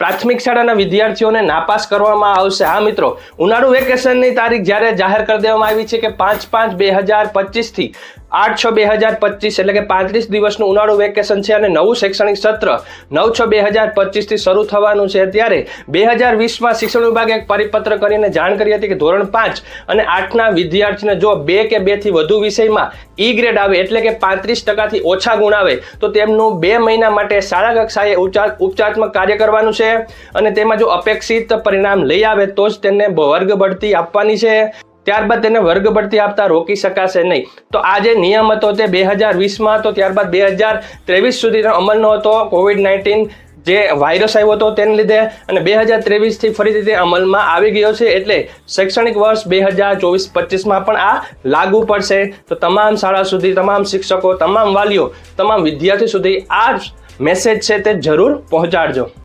પ્રાથમિક શાળાના વિદ્યાર્થીઓને નાપાસ કરવામાં આવશે. હા મિત્રો, ઉનાળુ વેકેશનની તારીખ જ્યારે જાહેર કરી દેવામાં આવી છે કે પાંચ પાંચ બે હજાર પચીસથી આઠ છ બે હજાર પચીસ એટલે કે પાંત્રીસ દિવસનું ઉનાળુ વેકેશન છે અને નવું શૈક્ષણિક સત્ર નવ છ બે હજાર પચીસથી શરૂ થવાનું છે ત્યારે બે હજાર વીસમાં શિક્ષણ વિભાગે એક પરિપત્ર કરીને જાણ કરી હતી કે ધોરણ પાંચ અને આઠના વિદ્યાર્થીને જો બે કે બેથી વધુ વિષયમાં ઈ ગ્રેડ આવે એટલે કે પાંત્રીસ ટકાથી ઓછા ગુણ આવે, તો તેમનું બે મહિના માટે શાળા કક્ષાએ ઉપચાર ઉપચારાત્મક કાર્ય કરવાનું છે. અને તેમાં જો અપેક્ષિત પરિણામ લઈ આવે તો જ તેને વર્ગ બઢતી આપવાની છે. ત્યારબાદ તેને વર્ગ બઢતી આપતા રોકી શકાશે નહીં. તો આ જે નિયમ હતો તે બે હજાર વીસમાં હતો, ત્યારબાદ બે હજાર ત્રેવીસ સુધીનો અમલનો હતો. કોવિડ નાઇન્ટીન જે વાયરસ આવ્યો હતો તેને લીધે અને બે હજાર ત્રેવીસથી ફરીથી તે અમલમાં આવી ગયો છે. એટલે શૈક્ષણિક વર્ષ બે હજાર ચોવીસ પચીસમાં પણ આ લાગુ પડશે. તો તમામ શાળા સુધી, તમામ શિક્ષકો, તમામ વાલીઓ, તમામ વિદ્યાર્થી સુધી આ મેસેજ છે તે જરૂર પહોંચાડજો.